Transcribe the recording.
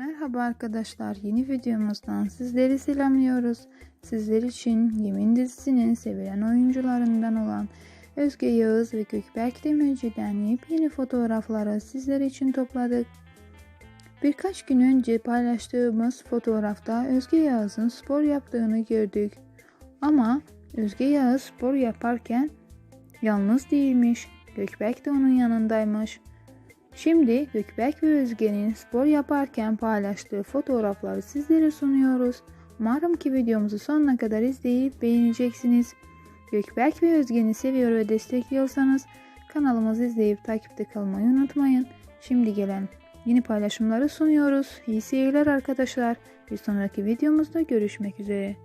Merhaba arkadaşlar, yeni videomuzdan sizleri selamlıyoruz. Sizler için Yemin dizisinin sevilen oyuncularından olan Özge Yağız ve Gökberk Demirci'den yepyeni fotoğrafları sizler için topladık. Birkaç gün önce paylaştığımız fotoğrafta Özge Yağız'ın spor yaptığını gördük. Ama Özge Yağız spor yaparken yalnız değilmiş. Gökberk de onun yanındaymış. Şimdi Gökberk ve Özge'nin spor yaparken paylaştığı fotoğrafları sizlere sunuyoruz. Umarım ki videomuzu sonuna kadar izleyip beğeneceksiniz. Gökberk ve Özge'ni seviyor ve destekliyorsanız kanalımızı izleyip takipte kalmayı unutmayın. Şimdi gelen yeni paylaşımları sunuyoruz. İyi seyirler arkadaşlar. Bir sonraki videomuzda görüşmek üzere.